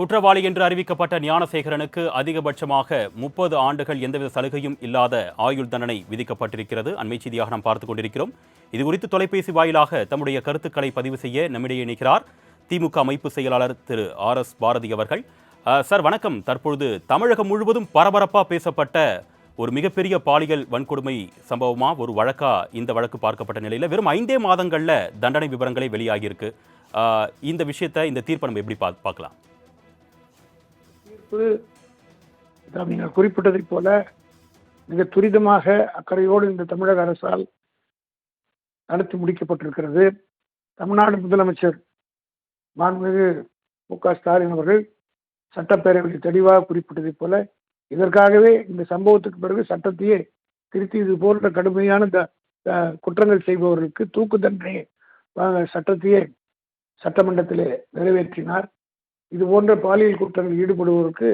குற்றவாளி என்று அறிவிக்கப்பட்ட ஞானசேகரனுக்கு அதிகபட்சமாக முப்பது ஆண்டுகள் எந்தவித சலுகையும் இல்லாத ஆயுள் தண்டனை விதிக்கப்பட்டிருக்கிறது. அண்மை செய்தியாக நாம் பார்த்துக் கொண்டிருக்கிறோம். இது குறித்து தொலைபேசி வாயிலாக தம்முடைய கருத்துக்களை பதிவு செய்ய நம்மிடையே இணைக்கிறார் திமுக அமைப்பு செயலாளர் திரு ஆர் எஸ் பாரதி அவர்கள். சார் வணக்கம். தற்பொழுது தமிழகம் முழுவதும் பரபரப்பாக பேசப்பட்ட ஒரு மிகப்பெரிய பாலியல் வன்கொடுமை சம்பவமா? ஒரு வழக்கா? இந்த வழக்கு பார்க்கப்பட்ட நிலையில வெறும் ஐந்தே மாதங்கள்ல தண்டனை விவரங்களே வெளியாகியிருக்கு. இந்த விஷயத்தை இந்த தீர்ப்பை நம்ம எப்படி பா- பார்க்கலாம்? தீர்ப்பு நீங்கள் குறிப்பிட்டதைப் போல மிக துரிதமாக அக்கறையோடு இந்த தமிழக அரசால் நடத்தி முடிக்கப்பட்டிருக்கிறது. தமிழ்நாடு முதலமைச்சர் மாண்புமிகு மு க ஸ்டாலின் அவர்கள் சட்டப்பேரவையில் தெளிவாக குறிப்பிட்டதைப் போல இதற்காகவே இந்த சம்பவத்துக்கு பிறகு சட்டத்தையே திருத்தி இது போன்ற கடுமையான த- குற்றங்கள் செய்பவர்களுக்கு தூக்கு தண்டனையை சட்டத்தையே சட்டமன்றத்திலே நிறைவேற்றினார். இது போன்ற பாலியல் குற்றங்களில் ஈடுபடுவோருக்கு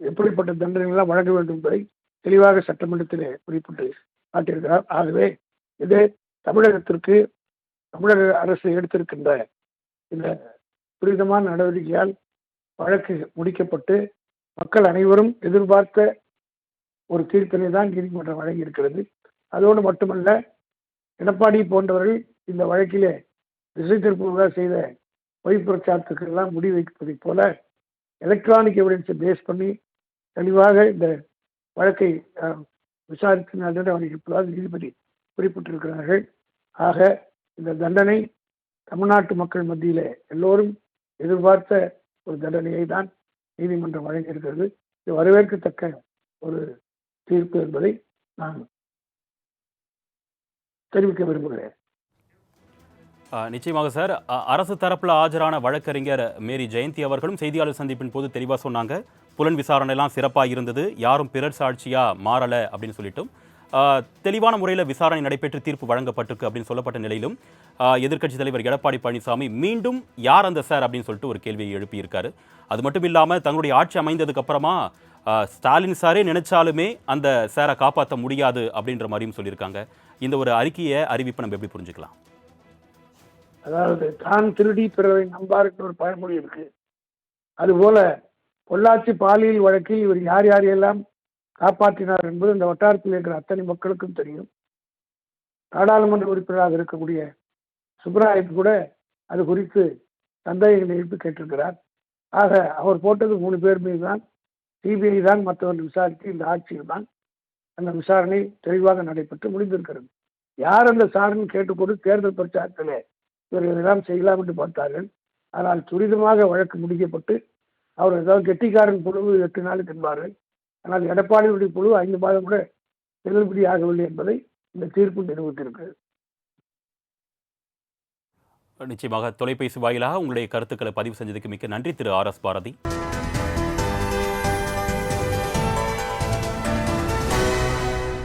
எப்படிப்பட்ட தண்டனைகள்லாம் வழங்க வேண்டும் என்பதை தெளிவாக சட்டமன்றத்திலே குறிப்பிட்டு காட்டியிருக்கிறார். ஆகவே இது தமிழகத்திற்கு தமிழக அரசு எடுத்திருக்கின்ற இந்த துரிதமான நடவடிக்கையால் வழக்கு முடிக்கப்பட்டு மக்கள் அனைவரும் எதிர்பார்த்த ஒரு தீர்ப்பினை தான் நீதிமன்றம் வழங்கியிருக்கிறது. அதோடு மட்டுமல்ல எடப்பாடி போன்றவர்கள் இந்த வழக்கிலே திசை திருப்புவதாக செய்த பொய் பிரச்சாரத்துக்கெல்லாம் முடி வைப்பதைப் போல எலக்ட்ரானிக் எவிடன்ஸை பேஸ் பண்ணி தெளிவாக இந்த வழக்கை அஹ், விசாரித்து இருப்பதாக நீதிபதி குறிப்பிட்டிருக்கிறார்கள். ஆக இந்த தண்டனை தமிழ்நாட்டு மக்கள் மத்தியில் எல்லோரும் எதிர்பார்த்த ஒரு தண்டனையை தான் நீதிமன்றம் வழங்கியிருக்கிறது. இது வரவேற்கத்தக்க ஒரு தீர்ப்பு என்பதை நான் தெரிவிக்க விரும்புகிறேன். நிச்சயமாக சார். அரசு தரப்பில் ஆஜரான வழக்கறிஞர் மேரி ஜெயந்தி அவர்களும் செய்தியாளர் சந்திப்பின் போது தெளிவாக சொன்னாங்க. புலன் விசாரணைலாம் சிறப்பாக இருந்தது. யாரும் பிறர் சாட்சியாக மாறலை அப்படின்னு சொல்லிட்டும். தெளிவான முறையில் விசாரணை நடைபெற்று தீர்ப்பு வழங்கப்பட்டிருக்கு அப்படின்னு சொல்லப்பட்ட நிலையிலும் எதிர்க்கட்சி தலைவர் எடப்பாடி பழனிசாமி மீண்டும் யார் அந்த சார்? அப்படின்னு சொல்லிட்டு ஒரு கேள்வியை எழுப்பியிருக்காரு. அது மட்டும் இல்லாமல் தங்களுடைய ஆட்சி அமைந்ததுக்கப்புறமா ஸ்டாலின் சாரே நினைச்சாலுமே அந்த சாரை காப்பாற்ற முடியாது அப்படின்ற மாதிரியும் சொல்லியிருக்காங்க. இந்த ஒரு அறிக்கையை அறிவிப்பை நம்ம எப்படி புரிஞ்சுக்கலாம்? அதாவது தான் திருடி பிறரை நம்பாருன்ற ஒரு பழமொழி இருக்கு. அதுபோல பொள்ளாச்சி பாலியல் வழக்கில் இவர் யார் யாரையெல்லாம் காப்பாற்றினார் என்பது இந்த வட்டாரத்தில் இருக்கிற அத்தனை மக்களுக்கும் தெரியும். நாடாளுமன்ற உறுப்பினராக இருக்கக்கூடிய சுப்ராயன் கூட அது குறித்து சந்தேகங்களை எழுப்பி கேட்டிருக்கிறார். ஆக அவர் போட்டது மூணு பேர் மீது தான் சிபிஐ தான் மற்றவர்கள் விசாரித்து இந்த ஆட்சியில் தான் அந்த விசாரணை தெளிவாக நடைபெற்று முடிந்திருக்கிறது. யார் அந்த சாரன் கேட்டுக்கொண்டு தேர்தல் பிரச்சாரத்திலே இவர்களெல்லாம் செய்யலாம் என்று பார்த்தார்கள். ஆனால் துரிதமாக வழக்கு முடிக்கப்பட்டு அவர் ஏதாவது கெட்டிக்காரன் குழு எட்டு நாளுக்கு என்பார்கள். ஆனால் எடப்பாடியுடைய குழு ஐந்து மாதம் கூட செல்லுபடி ஆகவில்லை என்பதை இந்த தீர்ப்பு நிரூபித்திருக்கிறது. நிச்சயமாக தொலைபேசி வாயிலாக உங்களுடைய கருத்துக்களை பதிவு செஞ்சதுக்கு மிக்க நன்றி திரு ஆர் எஸ் பாரதி.